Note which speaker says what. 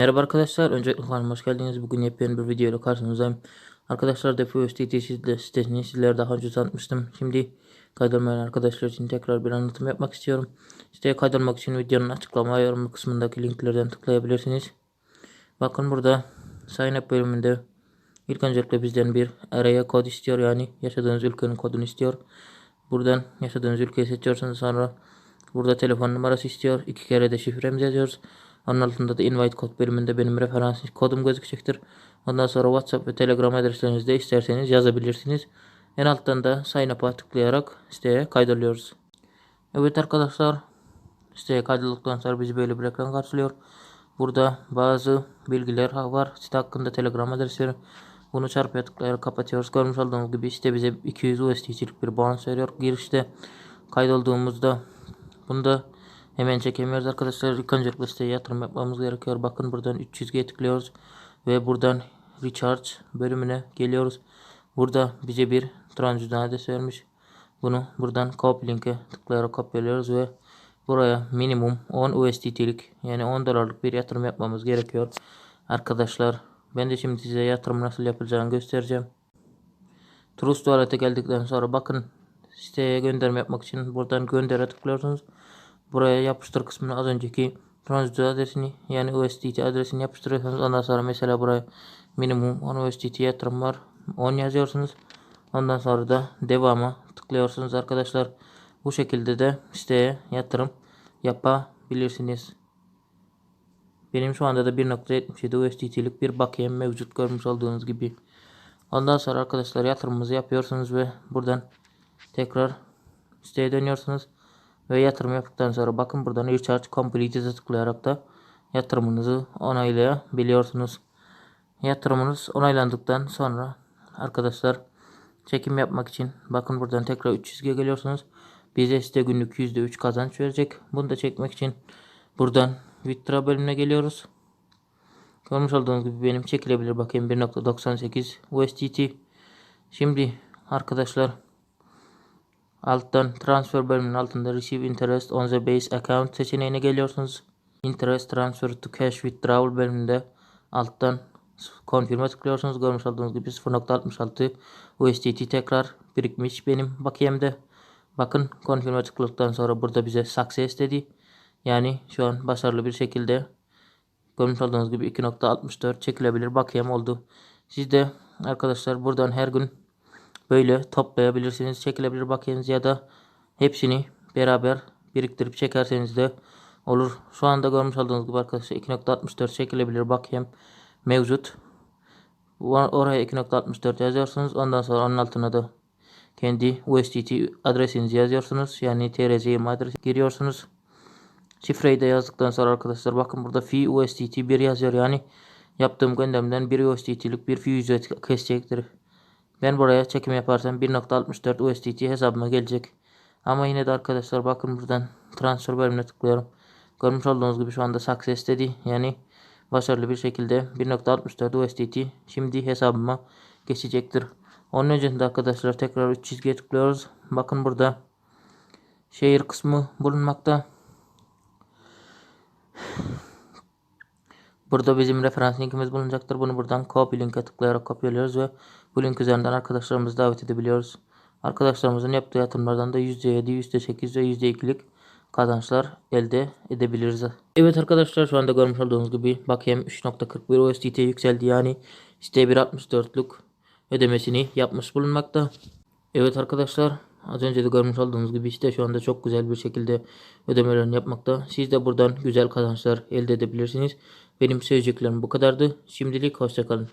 Speaker 1: Merhaba arkadaşlar. Öncelikle hoş geldiniz. Bugün yepyeni bir video ile karşınızdayım. Arkadaşlar Depo USDT sitesini sizlere daha önce tanıtmıştım. Şimdi kaydolmayan arkadaşlar için tekrar bir anlatım yapmak istiyorum. Siteye kaydolmak için videonun açıklama ve yorum kısmındaki linklerden tıklayabilirsiniz. Bakın burada sign up bölümünde ilk öncelikle bizden bir araya kod istiyor. Yani yaşadığınız ülkenin kodunu istiyor. Buradan yaşadığınız ülkeyi seçiyorsunuz. Sonra burada telefon numarası istiyor. İki kere de şifremizi yazıyoruz. Onun altında da invite kod bölümünde benim referans kodum gözükecektir. Ondan sonra WhatsApp ve Telegram adreslerinizi de isterseniz yazabilirsiniz. En alttan da sign up'a tıklayarak siteye kaydoluyoruz. Evet arkadaşlar siteye kaydolduktan sonra bizi böyle bir ekran karşılıyor. Burada bazı bilgiler var. Site hakkında Telegram adresleri. Bunu çarpıya tıklayarak kapatıyoruz. Görmüş olduğunuz gibi site bize 200 USDT'lik bir bonus veriyor. Girişte kaydolduğumuzda bunda hemen çekemiyoruz arkadaşlar. İlk öncelikle siteye yatırım yapmamız gerekiyor. Bakın buradan 300G tıklıyoruz. Ve buradan Recharge bölümüne geliyoruz. Burada bize bir transfer adresi vermiş. Bunu buradan copy linke tıklayarak kopyalıyoruz ve buraya minimum 10 USDT'lik yani 10 dolarlık bir yatırım yapmamız gerekiyor. Arkadaşlar ben de şimdi size yatırım nasıl yapılacağını göstereceğim. Trust Wallet'e geldikten sonra bakın siteye gönderme yapmak için buradan göndere tıklıyorsunuz. Buraya yapıştır kısmına az önceki transfer adresini yani USDT adresini yapıştırıyorsunuz. Ondan sonra mesela buraya minimum 10 USDT yatırım var. 10 yazıyorsunuz. Ondan sonra da devama tıklıyorsunuz arkadaşlar. Bu şekilde de siteye yatırım yapabilirsiniz. Benim şu anda da 1.77 USDT'lik bir bakiyem mevcut görmüş olduğunuz gibi. Ondan sonra arkadaşlar yatırımımızı yapıyorsunuz ve buradan tekrar siteye dönüyorsunuz. Ve yatırım yaptıktan sonra bakın buradan recharge complete'e tıklayarak da yatırımınızı onaylayabiliyorsunuz. Yatırımınız onaylandıktan sonra arkadaşlar çekim yapmak için bakın buradan tekrar 300'e geliyorsunuz. Bize site günlük %3 kazanç verecek. Bunu da çekmek için buradan Withdraw bölümüne geliyoruz. Görmüş olduğunuz gibi benim çekilebilir bakayım 1.98 USDT. Şimdi arkadaşlar alttan transfer bölümünün altında receive interest on the base account seçeneğine geliyorsunuz. Interest transfer to cash withdrawal bölümünde alttan confirm'e tıklıyorsunuz. Görmüş olduğunuz gibi 0.66 USDT tekrar birikmiş benim bakiyemde. Bakın confirm'e tıkladıktan sonra burada bize success dedi. Yani şu an başarılı bir şekilde görmüş olduğunuz gibi 2.64 çekilebilir bakiyem oldu. Siz de arkadaşlar buradan her gün böyle toplayabilirsiniz. Çekilebilir bakiyeniz ya da hepsini beraber biriktirip çekerseniz de olur. Şu anda görmüş olduğunuz gibi arkadaşlar 2.64 çekilebilir bakiyem mevcut. Oraya 2.64 yazıyorsunuz. Ondan sonra onun altına da kendi USDT adresinizi yazıyorsunuz. Yani TRC adresi giriyorsunuz. Şifreyi de yazdıktan sonra arkadaşlar bakın burada fee USDT 1 yazıyor. Yani yaptığım gönderimden 1 USDT'lik bir fee ücret kesecektir. Ben buraya çekim yaparsam 1.64 USDT hesabıma gelecek. Ama yine de arkadaşlar bakın buradan transfer bölümüne tıklıyorum. Görmüş olduğunuz gibi şu anda success dedi. Yani başarılı bir şekilde 1.64 USDT şimdi hesabıma geçecektir. Onun öncesinde arkadaşlar tekrar 3 çizgiye tıklıyoruz. Bakın burada şehir kısmı bulunmakta. Burada bizim referans linkimiz bulunacaktır. Bunu buradan copy linke tıklayarak kopyalıyoruz ve bu link üzerinden arkadaşlarımızı davet edebiliyoruz. Arkadaşlarımızın yaptığı yatırımlardan da %7, %8 ve %2'lik kazançlar elde edebiliriz. Evet arkadaşlar şu anda görmüş olduğunuz gibi bakiyem 3.41 USDT yükseldi. Yani site 1.64'lük ödemesini yapmış bulunmakta. Evet arkadaşlar az önce de görmüş olduğunuz gibi işte şu anda çok güzel bir şekilde ödemelerini yapmakta. Siz de buradan güzel kazançlar elde edebilirsiniz. Benim söyleyeceklerim bu kadardı. Şimdilik hoşçakalın.